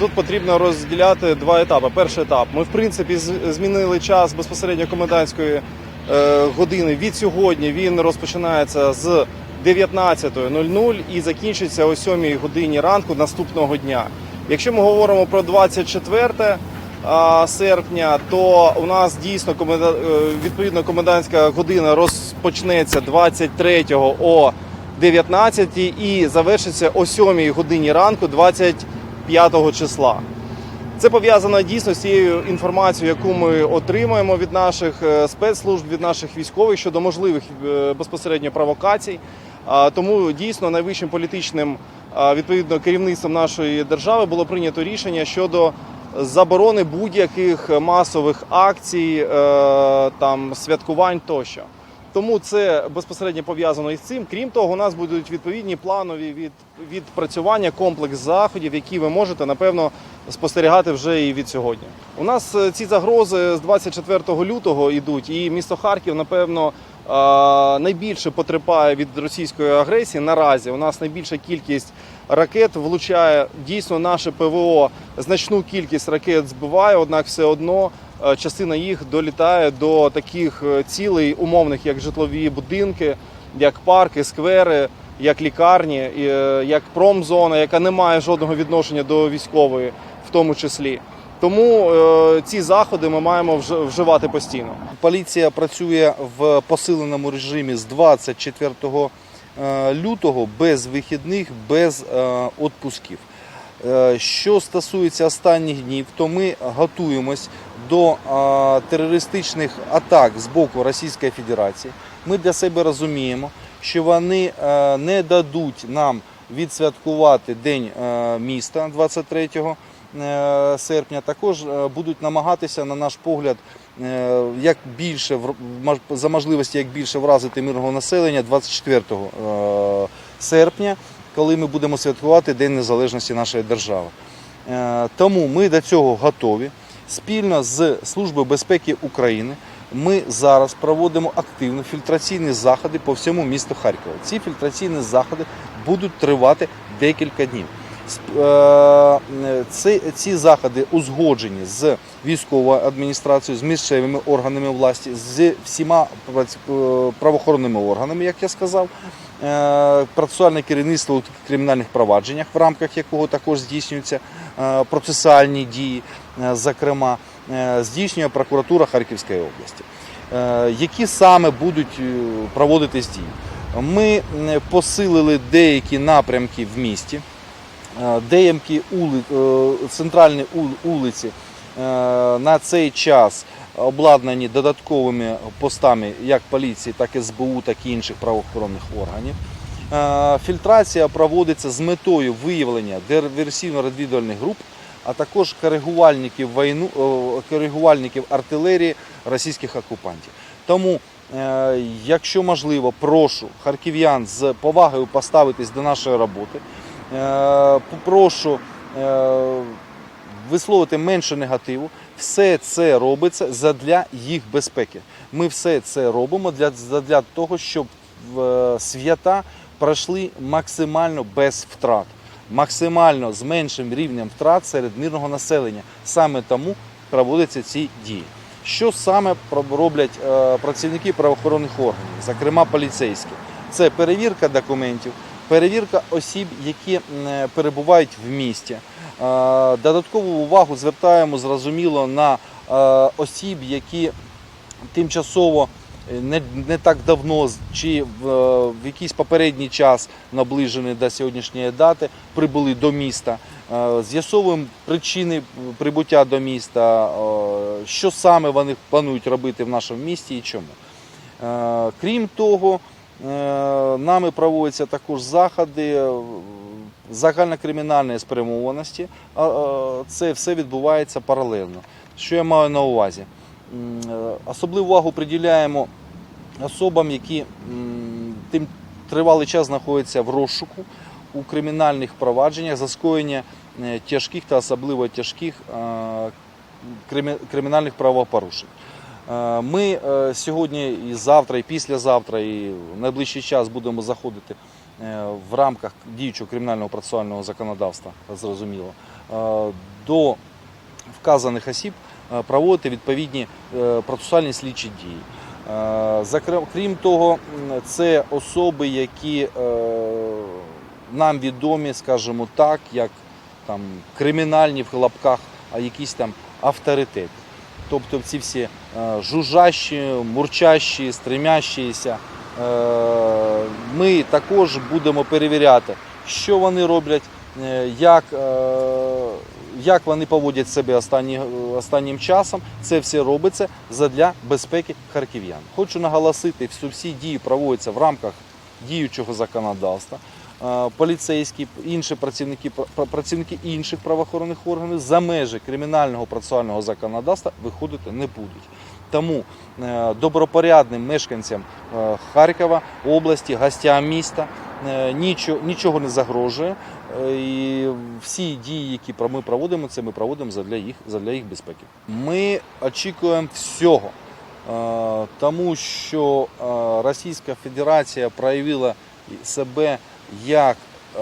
Тут потрібно розділяти два етапи. Перший етап. Ми в принципі змінили час безпосередньо комендантської е, години. Від сьогодні він розпочинається з 19.00 і закінчиться о 7 годині ранку наступного дня. Якщо ми говоримо про 24 а, серпня, то у нас дійсно е, відповідно комендантська година розпочнеться 23 о 19 і завершиться о 7 годині ранку 25 числа. Це пов'язано дійсно з цією інформацією, яку ми отримуємо від наших е, спецслужб, від наших військових щодо можливих е, безпосередньо провокацій. Тому дійсно найвищим політичним відповідно керівництвом нашої держави було прийнято рішення щодо заборони будь-яких масових акцій, е, там святкувань тощо. Тому це безпосередньо пов'язано із цим. Крім того, у нас будуть відповідні планові від, відпрацювання комплекс заходів, які ви можете напевно спостерігати вже і від сьогодні. У нас е, ці загрози з 24 лютого йдуть, і місто Харків, напевно, е, найбільше потерпає від російської агресії. Наразі у нас найбільша кількість ракет влучає дійсно наше ПВО. Значну кількість ракет збиває, однак все одно частина їх долітає до таких е, цілей умовних, як житлові будинки, як парки, сквери, як лікарні, е, як промзона, яка не має жодного відношення до військової, в тому числі. Тому е, ці заходи ми маємо вж- вживати постійно. Поліція працює в посиленому режимі з 24 е, лютого без вихідних, без е, відпусків. Е, Що стосується останніх днів, то ми готуємось до терористичних атак з боку Російської Федерації. Ми для себе розуміємо, що вони е, не дадуть нам відсвяткувати День е, міста 23 е, серпня. Також будуть намагатися, на наш погляд, як більше за можливості як більше вразити мирного населення 24 е, серпня, коли ми будемо святкувати День Незалежності нашої держави. Тому ми до цього готові. Спільно з Службою безпеки України ми зараз проводимо активно фільтраційні заходи по всьому місту Харкова. Ці фільтраційні заходи будуть тривати декілька днів. Е, Ці, ці заходи узгоджені з військовою адміністрацією, з місцевими органами власті, з всіма е, правоохоронними органами, як я сказав. Е, Процесуальне керівництво у кримінальних провадженнях, в рамках якого також здійснюються е, процесуальні дії, е, зокрема, е, здійснює прокуратура Харківської області. Е, Які саме будуть е, проводитись дії? Ми посилили деякі напрямки в місті, Е, деякі е, центральні у- вулиці е, на цей час обладнані додатковими постами як поліції, так і СБУ, так і інших правоохоронних органів. Е, Фільтрація проводиться з метою виявлення диверсійно-розвідувальних груп, а також коригувальників війну, е, коригувальників артилерії російських окупантів. Тому, е, якщо можливо, прошу харків'ян з повагою поставитись до нашої роботи. Попрошу висловити менше негативу. Все це робиться задля їх безпеки. Ми все це робимо для, того, щоб свята пройшли максимально без втрат, максимально з меншим рівнем втрат серед мирного населення. Саме тому проводяться ці дії. Що саме роблять е, працівники правоохоронних органів, зокрема поліцейські? Це перевірка документів, перевірка осіб, які перебувають в місті. Е, Додаткову увагу звертаємо зрозуміло на е, осіб, які тимчасово не, не так давно чи в, е, в якийсь попередній час, наближений до сьогоднішньої дати, прибули до міста. Е, З'ясовуємо причини прибуття до міста, е, що саме вони планують робити в нашому місті і чому. Е, Крім того, е, нами проводяться також заходи е, загальнокримінальної спрямованості. Е, Це все відбувається паралельно. Що я маю на увазі? Е, Особливу увагу приділяємо особам, які тим тривалий час знаходяться в розшуку у кримінальних провадженнях за скоєння е, тяжких та особливо тяжких е, кримінальних правопорушень. Ми сьогодні і завтра, і післязавтра, і в найближчий час будемо заходити в рамках діючого кримінального процесуального законодавства, зрозуміло, до вказаних осіб проводити відповідні е, процесуальні слідчі дії. Е, Крім того, це особи, які е, нам відомі, скажімо так, як там кримінальні в лапках, а якісь там авторитети. Тобто ці всі е, жужжащі, мурчащі, стремящіся. Е, Ми також будемо перевіряти, що вони роблять, е, як, е, як вони поводять себе останні, останнім часом. Це все робиться задля безпеки харків'ян. Хочу наголосити, що всі дії проводяться в рамках діючого законодавства. Е, Поліцейські, інші працівники, пра- працівники інших правоохоронних органів за межі кримінального процесуального законодавства виходити не будуть. Тому е, добропорядним мешканцям е, Харкова, області, гостям міста нічого, нічого не загрожує. Е, І всі дії, які ми проводимо, це ми проводимо задля їх, задля їх безпеки. Ми очікуємо всього, е, тому що е, Російська Федерація проявила себе як е,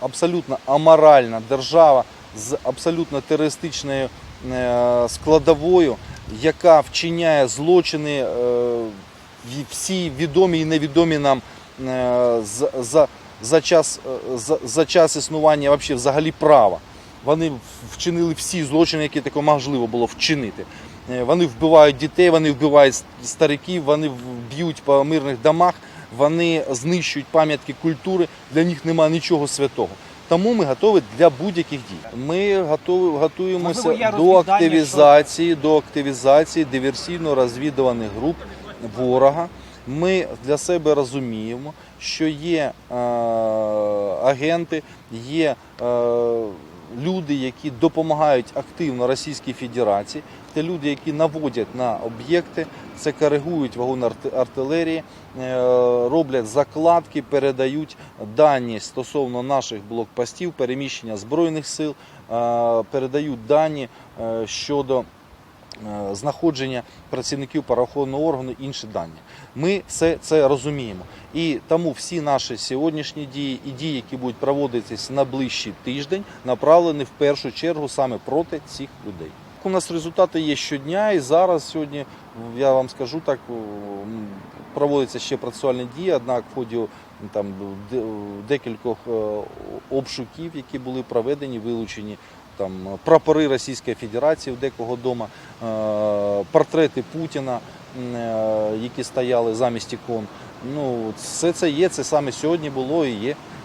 абсолютно аморальна держава з абсолютно терористичною е, складовою, яка вчиняє злочини е, всі відомі і невідомі нам е, з- за, за, час, е, за, за час існування вообще взагалі права. Вони вчинили всі злочини, які таке можливо було вчинити. Е, Вони вбивають дітей, вони вбивають стариків, вони б'ють по мирних домах, вони знищують пам'ятки культури. Для них немає нічого святого. Тому ми готові для будь-яких дій. Ми готові готуємося Можливо, до активізації, до активізації диверсійно-розвідувальних груп ворога. Ми для себе розуміємо, що є е, агенти, є е, люди, які допомагають активно Російській Федерації. Це люди, які наводять на об'єкти, це коригують вагон артилерії, е, роблять закладки, передають дані стосовно наших блокпостів, переміщення збройних сил, е, передають дані е, щодо знаходження працівників правоохоронного органу, інші дані. Ми все це розуміємо. І тому всі наші сьогоднішні дії і дії, які будуть проводитись на ближчий тиждень, направлені в першу чергу саме проти цих людей. У нас результати є щодня, і зараз сьогодні я вам скажу так, м, проводяться ще процесуальні дії, однак в ході там декількох е, обшуків, які були проведені, вилучені там прапори Російської Федерації в декого дома, е, портрети Путіна, е, які стояли замість ікон. Ну, все це є, це саме сьогодні було і є.